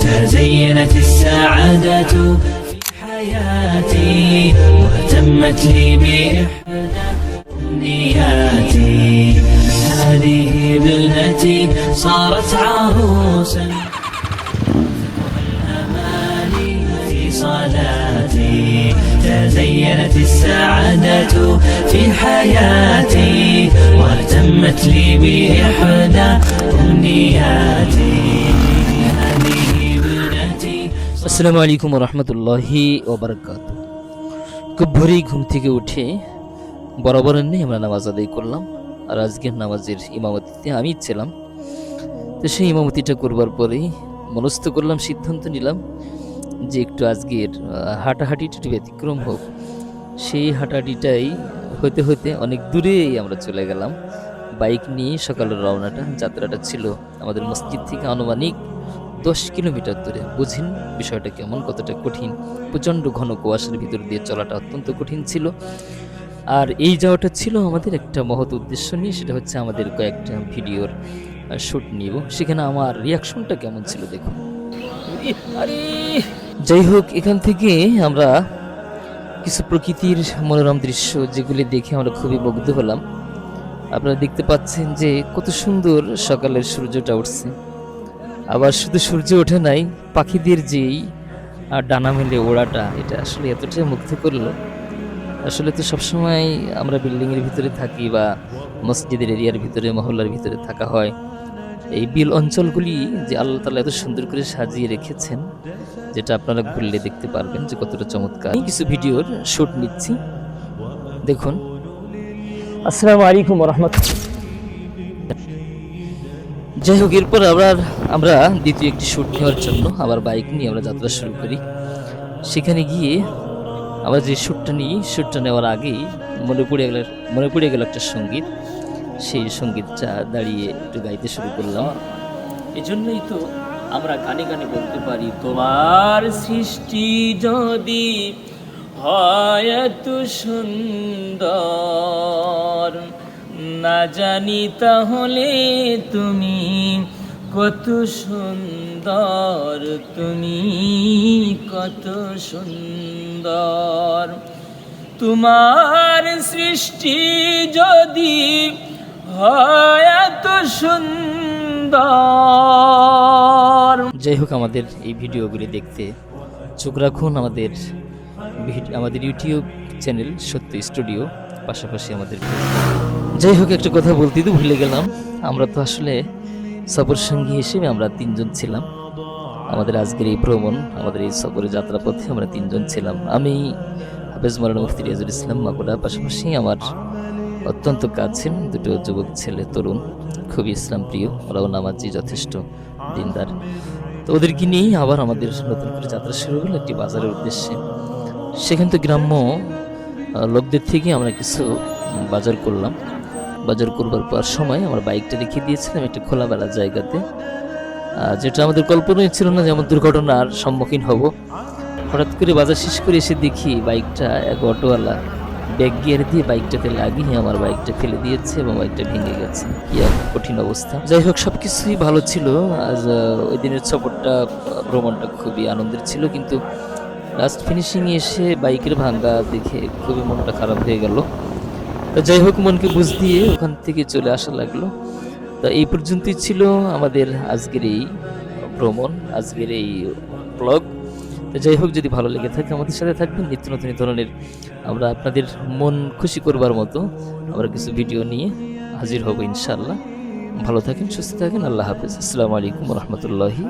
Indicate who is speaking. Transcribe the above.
Speaker 1: تزينت السعادة في حياتي وتمت لي بإحدى أمنياتي. هذه ابنتي صارت عروسا. الأمال في صلاتي. تزينت السعادة في حياتي وتمت لي بإحدى أمنياتي.
Speaker 2: আসসালামু আলাইকুম রহমতুল্লাহি ওবরাকাত খুব ভোরেই ঘুম থেকে উঠে বরাবরের নেই আমরা নামাজ আদায় করলাম। আর আজকের নামাজের ইমামতিতে আমি ছিলাম। তো সেই ইমামতিটা করবার পরেই মনস্থ করলাম, সিদ্ধান্ত নিলাম যে একটু আজকের হাঁটাহাঁটিটা একটু ব্যতিক্রম হোক। সেই হাঁটাহাঁটিটাই হতে হতে অনেক দূরেই আমরা চলে গেলাম। বাইক নিয়ে সকালের রওনাটা, যাত্রাটা ছিল আমাদের মসজিদ থেকে আনুমানিক দশ কিলোমিটার দূরে। বুঝিন বিষয়টা কেমন, কতটা কঠিন? প্রচণ্ড ঘন কুয়াশার ভিতর দিয়ে চলাটা অত্যন্ত কঠিন ছিল। আর এই যাওয়াটা ছিল আমাদের একটা মহৎ উদ্দেশ্য নিয়ে, সেটা হচ্ছে আমাদের কয়েকটা ভিডিওর শ্যুট নিব। সেখানে আমার রিয়াকশনটা কেমন ছিল দেখুন। আরে! যাই হোক, এখান থেকে আমরা কিছু প্রকৃতির মনোরম দৃশ্য যেগুলি দেখে আমরা খুবই মুগ্ধ হলাম। আপনারা দেখতে পাচ্ছেন যে কত সুন্দর সকালের সূর্যটা উঠছে। আবার শুধু সূর্য ওঠে নাই পাখিদের যেই আহ, ডানা মেলে ওড়াটা এটা আসলে এতটাই মুগ্ধ করল। আসলে তো সবসময় আমরা বিল্ডিংয়ের ভিতরে থাকি বা মসজিদের এরিয়ার ভিতরে মহল্লার ভিতরে থাকা হয়। এই বিল অঞ্চলগুলি যে আল্লাহ তালা এত সুন্দর করে সাজিয়ে রেখেছেন যেটা আপনারা ঘুরলে দেখতে পারবেন যে কতটা চমৎকার। কিছু ভিডিওর শুট নিচ্ছি। দেখুন। আসসালামু আলাইকুম রহমতুল্লাহ। যাই হোক, এরপর আবার আমরা দ্বিতীয় একটি শ্যুট নেওয়ার জন্য আবার বাইক নিয়ে আমরা যাত্রা শুরু করি। সেখানে গিয়ে আবার যে শ্যুটটা নিই শ্যুটটা নেওয়ার আগেই মনে পড়ে গেল, মনে পড়ে গেল একটা সংগীত। সেই সঙ্গীতটা দাঁড়িয়ে একটু গাইতে শুরু করলাম। এজন্যই তো আমরা গানে গানে বলতে পারি, তোমার সৃষ্টি যদি হয় এত সুন্দর না জানি তাহলে তুমি কত সুন্দর, তুমি কত সুন্দর তোমার সৃষ্টি যদি হয় সুন্দর যাই হোক, আমাদের এই ভিডিওগুলি দেখতে চোখ রাখুন আমাদের আমাদের ইউটিউব চ্যানেল সত্য স্টুডিও পাশাপাশি আমাদের। যাই হোক, একটা কথা বলতে তো ভুলে গেলাম। আমরা তো আসলে সফর সঙ্গী হিসেবে আমরা তিনজন ছিলাম। আমাদের আজকের এই ভ্রমণ, আমাদের এই সফরের যাত্রাপথে আমরা তিনজন ছিলাম। আমি হাফেজ মৌলানা মুফতি রিয়াজুল ইসলাম মাগুরা, পাশাপাশি আমার অত্যন্ত কাছের দুটো যুবক ছেলে তরুণ, খুবই ইসলাম প্রিয় ওরাও নামাজি, যথেষ্ট দিনদার। তো ওদেরকে নিয়েই আবার আমাদের নতুন করে যাত্রা শুরু হলো একটি বাজারের উদ্দেশ্যে। সেখান তো গ্রাম্য লোকদের থেকে আমরা কিছু বাজার করলাম। বাজার করবার পর সময় আমার বাইকটা রেখে দিয়েছিলাম একটা খোলামেলা জায়গাতে। যেটা আমাদের কল্পনাই ছিল না যে এমন দুর্ঘটনার সম্মুখীন হব। হঠাৎ করে বাজার শেষ করে এসে দেখি বাইকটা এক অটোওয়ালা ব্যাগ গিয়ার দিয়ে বাইকটাতে লাগিয়ে আমার বাইকটা ফেলে দিয়েছে এবং বাইকটা ভেঙে গেছে। কি কঠিন অবস্থা। যাই হোক সব কিছুই ভালো ছিল। আজ ওই দিনের সফরটা ভ্রমণটা খুবই আনন্দের ছিল। কিন্তু লাস্ট ফিনিশিং এসে বাইকের ভাঙ্গা দেখে খুবই মনটা খারাপ হয়ে গেল। যাই হোক, মনকে বুঝ দিয়ে ওখান থেকে চলে আসা লাগল। তো এই পর্যন্তই ছিল আমাদের আজকের এই ভ্রমণ, আজকের এই ব্লগ তো যাই হোক, যদি ভালো লেগে থাকে আমাদের সাথে থাকবেন, নিত্য নতুন ধরনের আমরা আপনাদের মন খুশি করবার মতো আমরা কিছু ভিডিও নিয়ে হাজির হব ইনশাআল্লাহ। ভালো থাকেন, সুস্থ থাকেন, আল্লাহ হাফিজ। আসসালামু আলাইকুম রহমতুল্লাহি